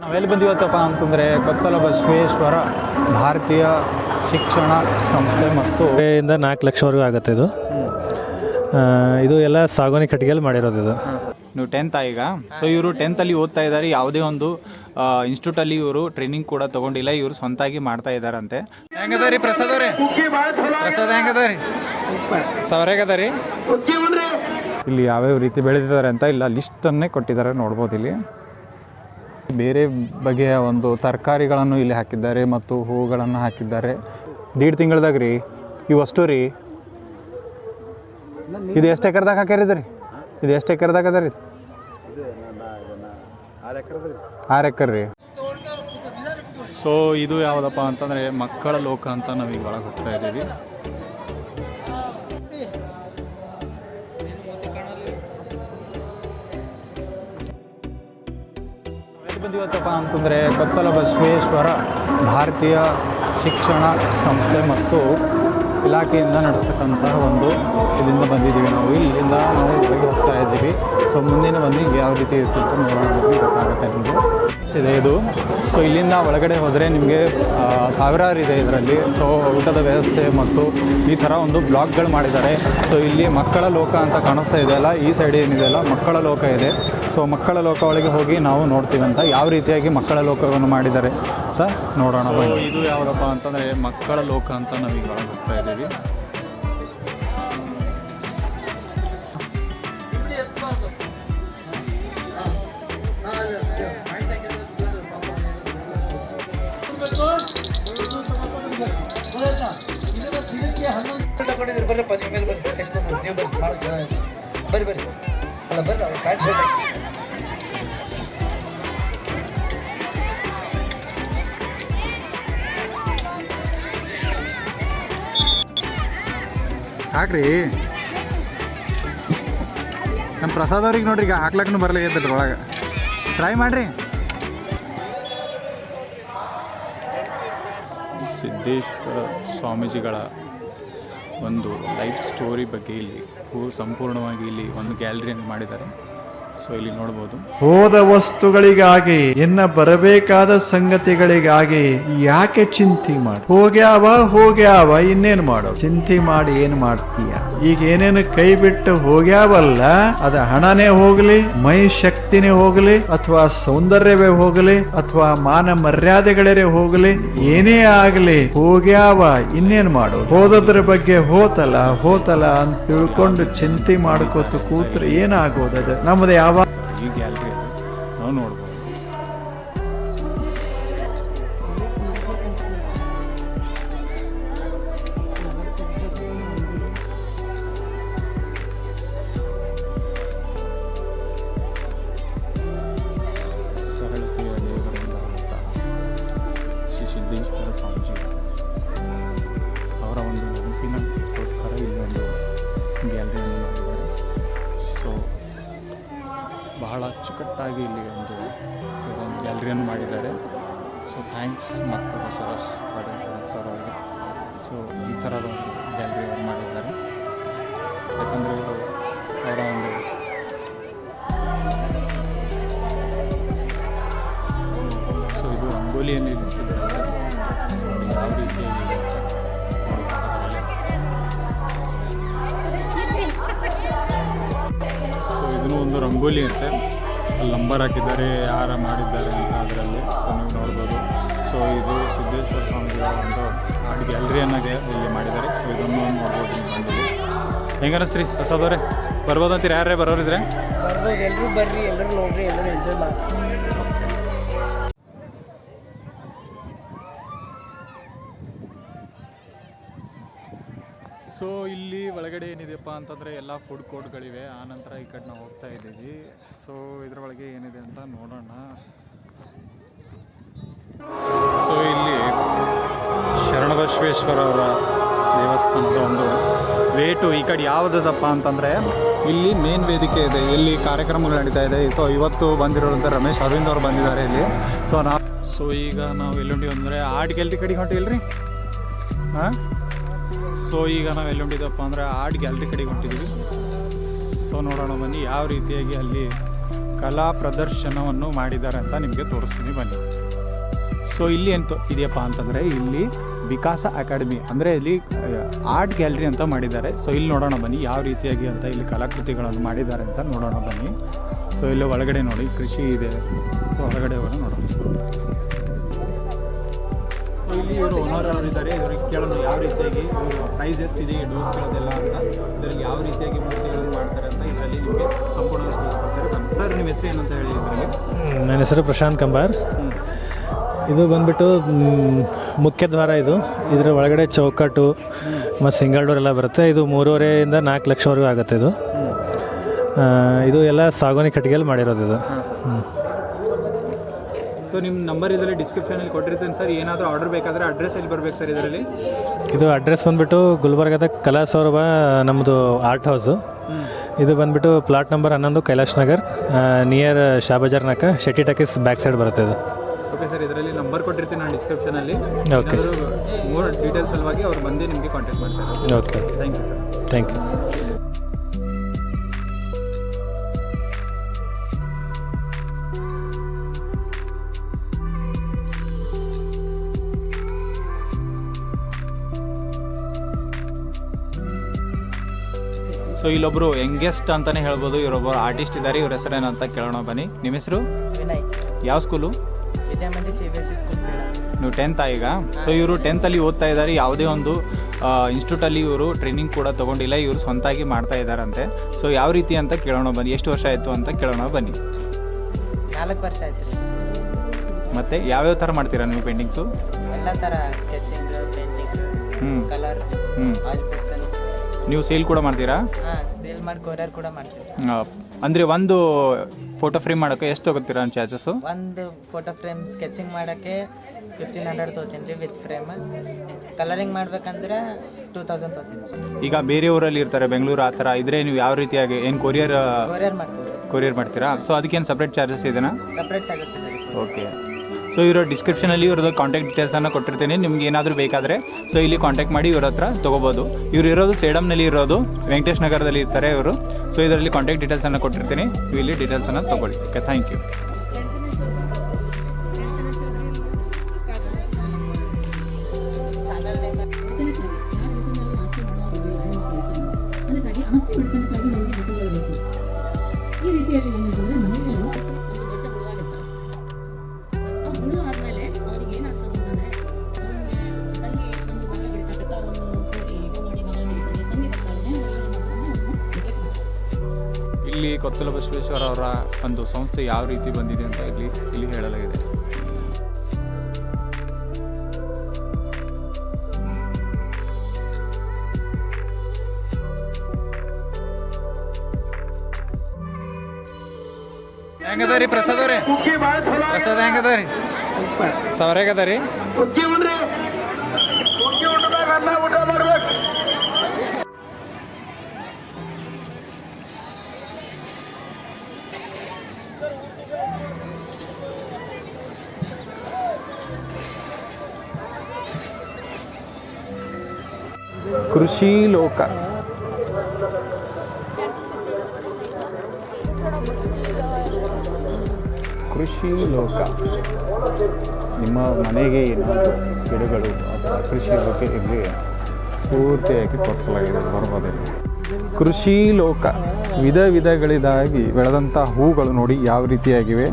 ನಾವೆಲ್ಲಿ ಬಂದಿವತ್ತಪ್ಪ ಅಂತಂದರೆ ಕೊತ್ತಲ ಬಸವೇಶ್ವರ ಭಾರತೀಯ ಶಿಕ್ಷಣ ಸಂಸ್ಥೆ ಮತ್ತು ಇಂದ ನಾಲ್ಕು ಲಕ್ಷವರೆಗೂ ಆಗುತ್ತೆ ಇದು. ಇದು ಎಲ್ಲ ಸಾಗೋನಿ ಕಟ್ಟಿಗೆಯಲ್ಲಿ ಮಾಡಿರೋದು ಇದು. ನೀವು ಟೆಂತ್ ಈಗ. ಸೊ ಇವರು ಟೆಂತಲ್ಲಿ ಓದ್ತಾ ಇದ್ದಾರೆ ಯಾವುದೇ ಒಂದು ಇನ್ಸ್ಟಿಟ್ಯೂಟಲ್ಲಿ ಇವರು ಟ್ರೈನಿಂಗ್ ಕೂಡ ತೊಗೊಂಡಿಲ್ಲ. ಇವರು ಸ್ವಂತಾಗಿ ಮಾಡ್ತಾ ಇದ್ದಾರಂತೆ ಹೆಂಗದ ರೀ ಪ್ರಸಾದ್ ಪ್ರಸಾದ ಪ್ರಸಾದ್ ಹೆಂಗದ ರೀ ಸರ್ ಹೆಂಗದ ರೀ ಇಲ್ಲಿ ಯಾವ್ಯಾವ ರೀತಿ ಬೆಳೆದಿದ್ದಾರೆ ಅಂತ ಇಲ್ಲ ಲಿಸ್ಟನ್ನೇ ಕೊಟ್ಟಿದ್ದಾರೆ ನೋಡ್ಬೋದು ಇಲ್ಲಿ. ಬೇರೆ ಬಗೆಯ ಒಂದು ತರಕಾರಿಗಳನ್ನು ಇಲ್ಲಿ ಹಾಕಿದ್ದಾರೆ ಮತ್ತು ಹೂಗಳನ್ನು ಹಾಕಿದ್ದಾರೆ. ದೀಡ್ ತಿಂಗಳದಾಗ ರೀ ಇವಷ್ಟು ರೀ. ಇದು ಎಷ್ಟು ಎಕರೆದಾಗ ಹಾಕ್ಯಾರಿದ್ರಿ ಇದು ಎಷ್ಟು ಎಕರೆದಾಗ ಅದ ರೀ? ಆರು ಎಕರೆ ರೀ. ಸೊ ಇದು ಯಾವುದಪ್ಪ ಅಂತಂದರೆ ಮಕ್ಕಳ ಲೋಕ ಅಂತ ನಾವೀಗ ಒಳಗೆ ಹೋಗ್ತಾ ಇದ್ದೀವಿ. ಎಲ್ಲಿ ಬಂದಿವತ್ತಪ್ಪ ಅಂತಂದರೆ ಕೊತ್ತಲ ಬಸವೇಶ್ವರ ಭಾರತೀಯ ಶಿಕ್ಷಣ ಸಂಸ್ಥೆ ಮತ್ತು ಇಲಾಖೆಯಿಂದ ನಡೆಸ್ತಕ್ಕಂತಹ ಒಂದು ಇಲ್ಲಿಂದ ಬಂದಿದ್ದೀವಿ ನಾವು. ಇಲ್ಲಿಂದ ನಾವು ಹೋಗ್ತಾ ಇದ್ದೀವಿ. ಸೊ ಮುಂದಿನ ಒಂದು ಯಾವ ರೀತಿ ಇರ್ತಿತ್ತು ನೋಡೋಣ ಗೊತ್ತಾಗುತ್ತೆ ನಿಮಗೆ. ಇದೆ ಇದು. ಸೊ ಇಲ್ಲಿಂದ ಒಳಗಡೆ ಹೋದರೆ ನಿಮಗೆ ಸಾವಿರಾರು ಇದೆ ಇದರಲ್ಲಿ. ಸೊ ಊಟದ ವ್ಯವಸ್ಥೆ ಮತ್ತು ಈ ಥರ ಒಂದು ಬ್ಲಾಕ್ಗಳು ಮಾಡಿದ್ದಾರೆ. ಸೊ ಇಲ್ಲಿ ಮಕ್ಕಳ ಲೋಕ ಅಂತ ಕಾಣಿಸ್ತಾ ಇದೆಯಲ್ಲ ಈ ಸೈಡ್ ಏನಿದೆಯಲ್ಲ ಮಕ್ಕಳ ಲೋಕ ಇದೆ. ಸೊ ಮಕ್ಕಳ ಲೋಕ ಒಳಗೆ ಹೋಗಿ ನಾವು ನೋಡ್ತೀವಿ ಅಂತ ಯಾವ ರೀತಿಯಾಗಿ ಮಕ್ಕಳ ಲೋಕವನ್ನು ಮಾಡಿದ್ದಾರೆ ಅಂತ ನೋಡೋಣ ಇದು ಯಾವುದಪ್ಪ ಅಂತಂದರೆ ಮಕ್ಕಳ ಲೋಕ ಅಂತ ನಾವೀಗ ಹೋಗ್ತಾ ಇದ್ದೀವಿ. ಬರ್ರಪ್ಪ ನಿಮ್ಮ ಮೇಲೆ ಬರ್ರಿ ಎಷ್ಟು ಬಂದ್ರು ನೀವು ಬರ್ರಿ ಭಾಳ ಚೆನ್ನಾಗಿದೆ ಬರ್ರಿ ಬರ್ರಿ. ಅಲ್ಲ ಬರ್ರಿ ಅವ್ರು ಪ್ಯಾಂಟ್ ಶರ್ಟ್. ಹಾಕ್ರಿ. ನಮ್ಮ ಪ್ರಸಾದ್ ಅವ್ರಿಗೆ ನೋಡ್ರಿ ಈಗ ಹಾಕ್ಲಕ್ಕೂ ಅಂತ ಒಳಗೆ. ಟ್ರೈ ಮಾಡ್ರಿ. ಸಿದ್ದೇಶ್ವರ ಸ್ವಾಮೀಜಿಗಳ ಒಂದು ಲೈಫ್ ಸ್ಟೋರಿ ಬಗ್ಗೆ ಇಲ್ಲಿ ಸಂಪೂರ್ಣವಾಗಿ ಇಲ್ಲಿ ಒಂದು ಗ್ಯಾಲರಿಯನ್ನು ಮಾಡಿದ್ದಾರೆ. ಸೊ ಇಲ್ಲಿ ನೋಡಬಹುದು ಹೋದ ವಸ್ತುಗಳಿಗಾಗಿ ಎನ್ನ ಬರಬೇಕಾದ ಸಂಗತಿಗಳಿಗಾಗಿ ಯಾಕೆ ಚಿಂತೆ ಮಾಡಿ? ಹೋಗ್ಯಾವ ಹೋಗ್ಯಾವ, ಇನ್ನೇನ್ ಮಾಡೋ? ಚಿಂತೆ ಮಾಡಿ ಏನ್ ಮಾಡ್ತೀಯ? ಈಗ ಏನೇನು ಕೈ ಬಿಟ್ಟು ಹೋಗ್ಯಾವಲ್ಲ, ಅದ ಹಣನೇ ಹೋಗ್ಲಿ, ಮೈ ಶಕ್ತಿನೇ ಹೋಗ್ಲಿ, ಅಥವಾ ಸೌಂದರ್ಯವೇ ಹೋಗ್ಲಿ, ಅಥವಾ ಮಾನ ಮರ್ಯಾದೆಗಳೇ ಹೋಗ್ಲಿ, ಏನೇ ಆಗ್ಲಿ, ಹೋಗ್ಯಾವ, ಇನ್ನೇನ್ ಮಾಡು? ಹೋದದ್ರ ಬಗ್ಗೆ ಹೋತಲ ಹೋತಲ ಅಂತ ತಿಳ್ಕೊಂಡು ಚಿಂತೆ ಮಾಡ್ಕೋತ ಕೂತ್ರೆ ಏನಾಗೋದ ನಮ್ದು ಯಾವ ಈ ಗ್ಯಾಲರಿಯಲ್ಲಿ ನಾವು ನೋಡ್ಬೋದು. ಸೊ ಇದು ಸಿದ್ದೇಶ್ವರ ಸ್ವಾಮಿಗಳ ಒಂದು ಗ್ಯಾಲರಿಯನ್ನು ಇಲ್ಲಿ ಮಾಡಿದ್ದಾರೆ. ಸೊ ಇದನ್ನು ನೋಡ್ಬೋದು ನೀವು ಬಂದಿಲ್ಲಿ ಹೆಂಗೆ ಅನಿಸ್ತ್ರಿ ಪ್ರಸಾದವ್ರೆ ಬರ್ಬೋದಂತೀರಿ? ಯಾರೇ ಬರೋರಿದ್ರೆ? ಎಲ್ಲರೂ ಬರ್ರಿ. ಎಲ್ಲರೂ ನೋಡ್ರಿ. ಎಲ್ಲರೂ ಎಂಜಾಯ್ ಮಾಡಿ. ಸೊ ಇಲ್ಲಿ ಒಳಗಡೆ ಏನಿದೆಯಪ್ಪ ಅಂತಂದರೆ ಎಲ್ಲ ಫುಡ್ ಕೋರ್ಟ್ಗಳಿವೆ ಆನಂತರ ಈ ಕಡೆ ನಾವು ಹೋಗ್ತಾ ಇದ್ದೀವಿ. ಸೊ ಇದರೊಳಗೆ ಏನಿದೆ ಅಂತ ನೋಡೋಣ. ಸೊ ಇಲ್ಲಿ ಶರಣಬಸವೇಶ್ವರ ಅವರ ದೇವಸ್ಥಾನದ ಒಂದು ವೇಟು ಈ ಕಡೆ ಯಾವುದದಪ್ಪ ಅಂತಂದರೆ ಇಲ್ಲಿ ಮೇನ್ ವೇದಿಕೆ ಇದೆ. ಇಲ್ಲಿ ಕಾರ್ಯಕ್ರಮಗಳು ನಡೀತಾ ಇದೆ. ಸೊ ಇವತ್ತು ಬಂದಿರೋಂಥ ರಮೇಶ್, ಅರವಿಂದ್ ಅವರು ಬಂದಿದ್ದಾರೆ ಇಲ್ಲಿ. ಸೊ ನಾವು ಸೊ ಈಗ ನಾವು ಎಲ್ಲಿ ಅಂದರೆ ಆರ್ಟ್ ಗ್ಯಾಲ್ರಿ ಕಡೆಗೆ ಹೊಂಟಿಲ್ರಿ ಹಾಂ? ಸೊ ಈಗ ನಾವು ಎಲ್ಲಿ ಹೊಂಟಿದ್ದಪ್ಪ ಅಂದರೆ ಆರ್ಟ್ ಗ್ಯಾಲ್ರಿ ಕಡೆಗೆ ಹೊಂಟಿದ್ದೀವಿ ಸೊ ನೋಡೋಣ ಬನ್ನಿ ಯಾವ ರೀತಿಯಾಗಿ ಅಲ್ಲಿ ಕಲಾ ಪ್ರದರ್ಶನವನ್ನು ಮಾಡಿದ್ದಾರೆ ಅಂತ ನಿಮಗೆ ತೋರಿಸ್ತೀನಿ. ಬನ್ನಿ. ಸೊ ಇಲ್ಲಿ ಎಂತ ಇದೆಯಪ್ಪ ಅಂತಂದರೆ ಇಲ್ಲಿ ವಿಕಾಸ ಅಕಾಡೆಮಿ, ಅಂದರೆ ಇಲ್ಲಿ ಆರ್ಟ್ ಗ್ಯಾಲರಿ ಅಂತ ಮಾಡಿದ್ದಾರೆ. ಸೊ ಇಲ್ಲಿ ನೋಡೋಣ ಬನ್ನಿ, ಯಾವ ರೀತಿಯಾಗಿ ಅಂತ ಇಲ್ಲಿ ಕಲಾಕೃತಿಗಳನ್ನು ಮಾಡಿದ್ದಾರೆ ಅಂತ ನೋಡೋಣ ಬನ್ನಿ. ಸೊ ಇಲ್ಲಿ ಒಳಗಡೆ ನೋಡಿ, ಕೃಷಿ ಇದೆ. ಸೊ ಹೊರಗಡೆ ಹೋಗೋಣ, ನೋಡೋಣ. ಸೊ ಇಲ್ಲಿ ಇವರು ಓನರ್ ಅವರಿದ್ದಾರೆ. ಇವರಿಗೆ ಕೇಳೋಣ ಯಾವ ರೀತಿಯಾಗಿ ಇವರು ಪ್ರೈಸ್ ಎಷ್ಟಿದೆ ಡೋಸ್ಗಳದೆಲ್ಲ ಅಂತ. ಇದರಲ್ಲಿ ಯಾವ ರೀತಿಯಾಗಿ ಮೂರ್ತಿಗಳನ್ನು ಮಾಡ್ತಾರೆ ಅಂತ ಇದರಲ್ಲಿ ನಿಮಗೆ ಸಂಪೂರ್ಣ ಸರ್, ನಿಮ್ಮ ಹೆಸರು ಏನಂತ ಹೇಳಿ ನನ್ನ ಹೆಸರು ಪ್ರಶಾಂತ್ ಕಂಬಾರ್. ಇದು ಬಂದ್ಬಿಟ್ಟು ಮುಖ್ಯ ದ್ವಾರ ಇದು. ಇದರ ಒಳಗಡೆ ಚೌಕಟ್ಟು ಮತ್ತು ಸಿಂಗಲ್ ಡೋರ್ ಎಲ್ಲ ಬರುತ್ತೆ. ಇದು ಮೂರುವರೆಯಿಂದ ನಾಲ್ಕು ಲಕ್ಷವರೆಗೂ ಆಗುತ್ತೆ ಇದು. ಇದು ಎಲ್ಲ ಸಾಗೋನಿ ಕಟ್ಟಿಗೆಯಲ್ಲಿ ಮಾಡಿರೋದು ಇದು. ಸೊ ನಿಮ್ಮ ನಂಬರ್ ಇದರಲ್ಲಿ ಡಿಸ್ಕ್ರಿಪ್ಷನಲ್ಲಿ ಕೊಟ್ಟಿರ್ತೀನಿ ಸರ್. ಏನಾದರೂ ಆರ್ಡರ್ ಬೇಕಾದರೆ ಅಡ್ರೆಸ್ ಎಲ್ಲಿ ಬರಬೇಕು ಸರ್ ಇದರಲ್ಲಿ? ಇದು ಅಡ್ರೆಸ್ ಬಂದ್ಬಿಟ್ಟು ಗುಲ್ಬರ್ಗದ ಕಲಾ ಸೌರಭ ನಮ್ಮದು ಆರ್ಟ್ ಹೌಸು ಇದು ಬಂದ್ಬಿಟ್ಟು ಪ್ಲಾಟ್ ನಂಬರ್ ಹನ್ನೊಂದು ಕೈಲಾಶ್ ನಗರ್ ನಿಯರ್ ಶಾಬಜಾರ್ ನಾಕ ಶೆಟ್ಟಿ ಟಕೀಸ್ ಬ್ಯಾಕ್ ಸೈಡ್ ಬರುತ್ತೆ ಇದು. ಓಕೆ ಸರ್ ಇದರಲ್ಲಿ ನಂಬರ್ ಕೊಟ್ಟಿರ್ತೀನಿ ನಾನು ಡಿಸ್ಕ್ರಿಪ್ಷನಲ್ಲಿ ಓಕೆ ಮೂರು ಡೀಟೇಲ್ಸ್ ಸಲುವಾಗಿ ಅವ್ರು ಬಂದು ನಿಮಗೆ ಕಾಂಟ್ಯಾಕ್ಟ್ ಮಾಡ್ತಾರೆ. Okay okay thank you sir thank you so ಇಲ್ಲೊಬ್ರು ಯಂಗೆಸ್ಟ್ ಅಂತಾನೆ ಹೇಳ್ಬೋದು. ಇವರೊಬ್ಬರು ಆರ್ಟಿಸ್ಟ್ ಇದ್ದಾರೆ. ಇವ್ರ ಹೆಸರೇನಂತ ಕೇಳೋಣ ಬನ್ನಿ. ನಿಮ್ಮ ಹೆಸರು? ವಿನಯ್. ಯಾವ school Vidyamandir C B S C school ಸೇಡ ನೀವು ಟೆಂತ್ ಈಗ? ಸೊ ಇವರು ಟೆಂತಲ್ಲಿ ಓದ್ತಾ ಇದ್ದಾರೆ. ಯಾವುದೇ ಒಂದು ಇನ್ಸ್ಟಿಟ್ಯೂಟಲ್ಲಿ ಇವರು ಟ್ರೈನಿಂಗ್ ಕೂಡ ತೊಗೊಂಡಿಲ್ಲ. ಇವರು ಸ್ವಂತಾಗಿ ಮಾಡ್ತಾ ಇದ್ದಾರಂತೆ. ಸೊ ಯಾವ ರೀತಿ ಅಂತ ಕೇಳೋಣ ಬನ್ನಿ. ಎಷ್ಟು ವರ್ಷ ಆಯಿತು ಅಂತ ಕೇಳೋಣ ಬನ್ನಿ. ನಾಲ್ಕು ವರ್ಷ ಆಯ್ತು ರೀ. ಮತ್ತು ಯಾವ್ಯಾವ ಥರ ಮಾಡ್ತೀರಾ ನೀವು ಪೇಂಟಿಂಗ್ಸು ಎಲ್ಲ ಥರ sketching painting colour oil pastels ನೀವು ಸೇಲ್ ಕೂಡ ಮಾಡ್ತೀರಾ? ಹಾಂ ಸೇಲ್ ಮಾಡಿ ಕೊರಿಯರ್ ಕೂಡ ಮಾಡ್ತೀವಿ. ಆ, ಅಂದ್ರೆ ಒಂದು ಫೋಟೋ ಫ್ರೇಮ್ ಮಾಡೋಕೆ ಎಷ್ಟು ತಗೋತೀರಾ ಚಾರ್ಜಸ್ಸು ಒಂದು ಫೋಟೋ ಫ್ರೇಮ್ ಸ್ಕೆಚಿಂಗ್ ಮಾಡೋಕ್ಕೆ ಫಿಫ್ಟೀನ್ ಹಂಡ್ರೆಡ್ ತೊಗೊತೀನಿ ರೀ ವಿತ್ ಫ್ರೇಮ್ ಕಲರಿಂಗ್ ಮಾಡ್ಬೇಕಂದ್ರೆ ಟೂ ತೌಸಂಡ್ ತೊಗೊತೀನಿ. ಈಗ ಬೇರೆ ಊರಲ್ಲಿ ಇರ್ತಾರೆ ಬೆಂಗಳೂರು ಆ ಥರ ಇದ್ರೆ ನೀವು ಯಾವ ರೀತಿಯಾಗಿ ಏನು ಕೊರಿಯರ್ ಕೊರಿಯರ್ ಮಾಡ್ತೀವಿ. ಕೊರಿಯರ್ ಮಾಡ್ತೀರಾ? ಸೊ ಅದಕ್ಕೇನು ಸಪ್ರೇಟ್ ಚಾರ್ಜಸ್ ಇದೆನಾ? ಸಪ್ರೇಟ್ ಚಾರ್ಜಸ್ ಇದೆ. ಓಕೆ ಸೊ ಇವರ ಡಿಸ್ಕ್ರಿಪ್ಷನಲ್ಲಿ ಇವ್ರದ್ದು ಕಾಂಟ್ಯಾಕ್ಟ್ ಡೀಟೇಲ್ಸನ್ನು ಕೊಟ್ಟಿರ್ತೀನಿ. ನಿಮ್ಗೆ ಏನಾದರೂ ಬೇಕಾದರೆ ಸೊ ಇಲ್ಲಿ ಕಾಂಟ್ಯಾಕ್ಟ್ ಮಾಡಿ ಇವ್ರ ಹತ್ರ ತೊಗೋಬೋದು. ಇವ್ರು ಇರೋದು ಸೇಡಮ್ನಲ್ಲಿ ಇರೋದು, ವೆಂಕಟೇಶ್ ನಗರದಲ್ಲಿ ಇರ್ತಾರೆ ಇವರು. ಸೊ ಇದರಲ್ಲಿ ಕಾಂಟ್ಯಾಕ್ಟ್ ಡೀಟೇಲ್ಸನ್ನು ಕೊಟ್ಟಿರ್ತೀನಿ. ನೀವು ಇಲ್ಲಿ ಡೀಟೇಲ್ಸನ್ನು ತೊಗೊಳ್ಳಿ. Okay thank you Kottala Basaveshwara ಅವರ ಒಂದು ಸಂಸ್ಥೆ ಯಾವ ರೀತಿ ಬಂದಿದೆ ಅಂತ ಇಲ್ಲಿ ಇಲ್ಲಿ ಹೇಳಲಾಗಿದೆ. ಹೆಂಗದ ಪ್ರಸಾದ್ ಪ್ರಸಾದ್ ರೀ? ಸೂಪರ್. ಸವರೇಗದ ರೀ? ಕೃಷಿ ಲೋಕ. ಕೃಷಿ ಲೋಕ. ನಿಮ್ಮ ಮನೆಗೆ ಏನಾದರೂ ಗಿಡಗಳು ಅಥವಾ ಕೃಷಿ ಲೋಕಕ್ಕೆ ಪೂರ್ತಿಯಾಗಿ ತೋರಿಸಲಾಗಿದೆ ಬರ್ಬೋದಿಲ್ಲ ಕೃಷಿ ಲೋಕ. ವಿಧ ವಿಧಗಳಿದಾಗಿ ಬೆಳೆದಂಥ ಹೂಗಳು ನೋಡಿ ಯಾವ ರೀತಿಯಾಗಿವೆ?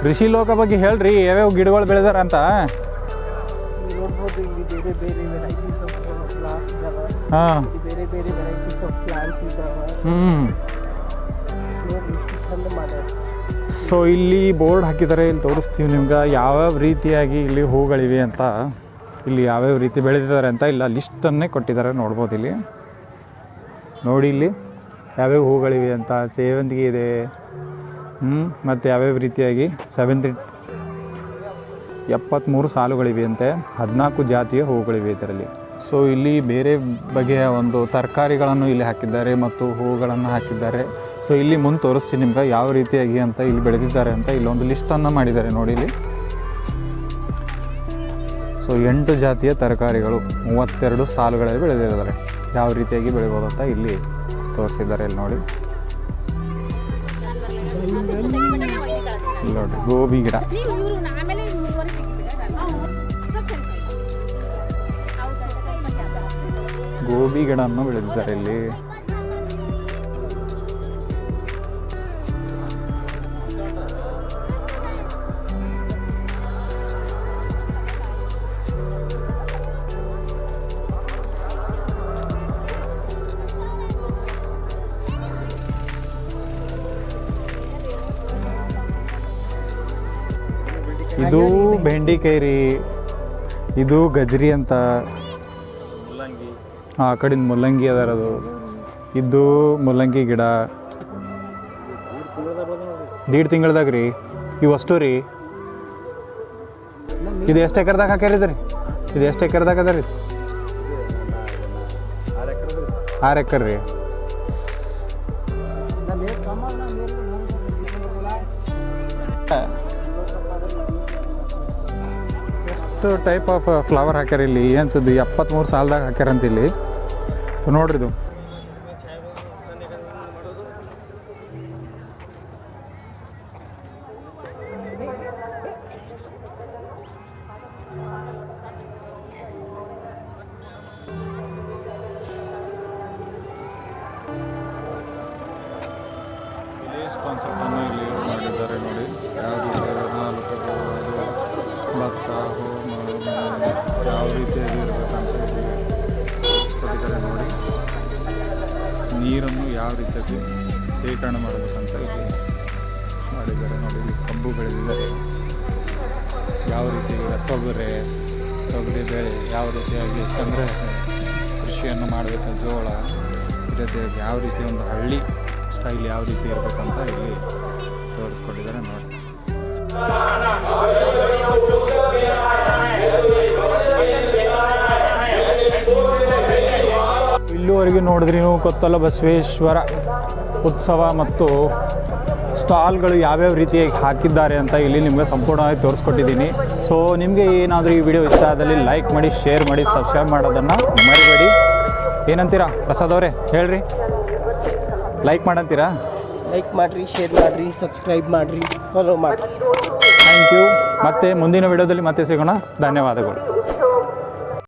ಕೃಷಿ ಲೋಕ ಬಗ್ಗೆ ಹೇಳ್ರಿ ಯಾವ್ಯಾವ ಗಿಡಗಳು ಬೆಳೆದಾರ ಅಂತ? ಹಾಂ. ಹ್ಞೂ ಸೊ ಇಲ್ಲಿ ಬೋರ್ಡ್ ಹಾಕಿದ್ದಾರೆ, ಇಲ್ಲಿ ತೋರಿಸ್ತೀವಿ ನಿಮ್ಗೆ ಯಾವ್ಯಾವ ರೀತಿಯಾಗಿ ಇಲ್ಲಿ ಹೂಗಳಿವೆ ಅಂತ. ಇಲ್ಲಿ ಯಾವ್ಯಾವ ರೀತಿ ಬೆಳೆದಿದ್ದಾರೆ ಅಂತ ಇಲ್ಲ ಲಿಸ್ಟನ್ನೇ ಕೊಟ್ಟಿದ್ದಾರೆ, ನೋಡ್ಬೋದು ಇಲ್ಲಿ. ನೋಡಿ ಇಲ್ಲಿ, ಯಾವ್ಯಾವ ಹೂಗಳಿವೆ ಅಂತ, ಸೇವಂತಿಗೆ ಇದೆ ಹ್ಞೂ ಮತ್ತು ಯಾವ್ಯಾವ ರೀತಿಯಾಗಿ ಸೆವೆಂಟಿ ಎಪ್ಪತ್ತ್ಮೂರು ಸಾಲುಗಳಿವೆ ಅಂತೆ, ಹದಿನಾಲ್ಕು ಜಾತಿಯ ಹೂಗಳಿವೆ ಇದರಲ್ಲಿ. ಸೊ ಇಲ್ಲಿ ಬೇರೆ ಬಗೆಯ ಒಂದು ತರಕಾರಿಗಳನ್ನು ಇಲ್ಲಿ ಹಾಕಿದ್ದಾರೆ ಮತ್ತು ಹೂಗಳನ್ನು ಹಾಕಿದ್ದಾರೆ. ಸೊ ಇಲ್ಲಿ ಮುಂದೆ ತೋರಿಸ್ತೀನಿ ನಿಮ್ಗೆ ಯಾವ ರೀತಿಯಾಗಿ ಅಂತ ಇಲ್ಲಿ ಬೆಳೆದಿದ್ದಾರೆ ಅಂತ ಇಲ್ಲೊಂದು ಲಿಸ್ಟನ್ನು ಮಾಡಿದ್ದಾರೆ ನೋಡಿ ಇಲ್ಲಿ. ಸೊ ಎಂಟು ಜಾತಿಯ ತರಕಾರಿಗಳು ಮೂವತ್ತೆರಡು ಸಾಲುಗಳಲ್ಲಿ ಬೆಳೆದಿದ್ದಾರೆ. ಯಾವ ರೀತಿಯಾಗಿ ಬೆಳಿಬೋದು ಅಂತ ಇಲ್ಲಿ ತೋರಿಸಿದ್ದಾರೆ ಇಲ್ಲಿ ನೋಡಿ. ನೋಡಿ, ಗೋಬಿ ಗಿಡ. ಗೋಬಿ ಗಿಡವನ್ನು ಬೆಳೆದಿದ್ದಾರೆ ಇಲ್ಲಿ. ಇದು ಬೆಂಡಿಕಾಯಿ ರೀ ಇದು ಗಜ್ರಿ ಅಂತ ಆ ಕಡೆಯಿಂದ ಮೂಲಂಗಿ ಅದಾರ ಅದು. ಇದ್ದು ಮೂಲಂಗಿ ಗಿಡ. ದೀಡ್ ತಿಂಗಳದಾಗ ರೀ. ಇವು ಅಷ್ಟು ರೀ. ಇದು ಎಷ್ಟು ಎಕರ್ದಾಗ ಹಾಕ್ಯಾರಿದ್ರಿ ಇದು ಎಷ್ಟು ಎಕರ್ದಾಗ ಅದ ರೀ ಆರು ಎಕರ್ ರೀ. ಎಷ್ಟು ಟೈಪ್ ಆಫ್ ಫ್ಲವರ್ ಹಾಕ್ಯಾರ ಇಲ್ಲಿ? ಏನು ಸುದ್ದಿ? ಎಪ್ಪತ್ತ್ಮೂರು ಸಾಲದಾಗ ಹಾಕ್ಯಾರಂತ ಇಲ್ಲಿ. ಸೊ ನೋಡ್ರಿ ಇದು ಕಾನ್ಸೆಪ್ಟ್ ಅನ್ನು ಇಲ್ಲಿ ಯೂಸ್ ಮಾಡಿದ್ದಾರೆ ನೋಡಿ ಯಾವ ರೀತಿ ನಾಲ್ಕು ಭತ್ತ ಹೋಮ ಯಾವ ರೀತಿಯಾಗಿ ನೀರನ್ನು ಯಾವ ರೀತಿಯಾಗಿ ಶೇಖರಣೆ ಮಾಡಬೇಕಂತ ಇಲ್ಲಿ ಮಾಡಿದ್ದಾರೆ. ನೋಡಿ, ಇಲ್ಲಿ ಕಬ್ಬು ಬೆಳೆದಿದ್ದಾರೆ ಯಾವ ರೀತಿಯಾಗಿ ತೊಗರೆ ತೊಗರಿ ಬೆಳೆ, ಯಾವ ರೀತಿಯಾಗಿ ಸಂಗ್ರಹ ಕೃಷಿಯನ್ನು ಮಾಡಬೇಕು, ಜೋಳ, ಜೊತೆಗೆ ಯಾವ ರೀತಿ ಒಂದು ಹಳ್ಳಿ ಸ್ಟೈಲ್ ಯಾವ ರೀತಿ ಇರಬೇಕಂತ ಇಲ್ಲಿ ತೋರಿಸ್ಕೊಟ್ಟಿದ್ದಾರೆ. ನೋಡಿ. ಇಲ್ಲಿವರೆಗೆ ನೋಡಿದ್ರಿ ನೀವು ಕೊತ್ತಲ ಬಸವೇಶ್ವರ ಉತ್ಸವ ಮತ್ತು ಸ್ಟಾಲ್ಗಳು ಯಾವ್ಯಾವ ರೀತಿಯಾಗಿ ಹಾಕಿದ್ದಾರೆ ಅಂತ ಇಲ್ಲಿ ನಿಮಗೆ ಸಂಪೂರ್ಣವಾಗಿ ತೋರಿಸ್ಕೊಟ್ಟಿದ್ದೀನಿ. ಸೊ ನಿಮಗೆ ಏನಾದರೂ ಈ ವಿಡಿಯೋ ಇಷ್ಟ ಆದಲ್ಲಿ ಲೈಕ್ ಮಾಡಿ ಶೇರ್ ಮಾಡಿ ಸಬ್ಸ್ಕ್ರೈಬ್ ಮಾಡೋದನ್ನು ಮರಿಬೇಡಿ. ಏನಂತೀರಾ ಪ್ರಸಾದ್ ಅವರೇ? ಹೇಳ್ರಿ. ಲೈಕ್ ಮಾಡಂತೀರಾ? ಲೈಕ್ ಮಾಡಿರಿ ಶೇರ್ ಮಾಡಿರಿ ಸಬ್ಸ್ಕ್ರೈಬ್ ಮಾಡಿರಿ ಫಾಲೋ ಮಾಡಿರಿ. ಥ್ಯಾಂಕ್ ಯು ಮತ್ತೆ ಮುಂದಿನ ವಿಡಿಯೋದಲ್ಲಿ ಮತ್ತೆ ಸಿಗೋಣ. ಧನ್ಯವಾದಗಳು.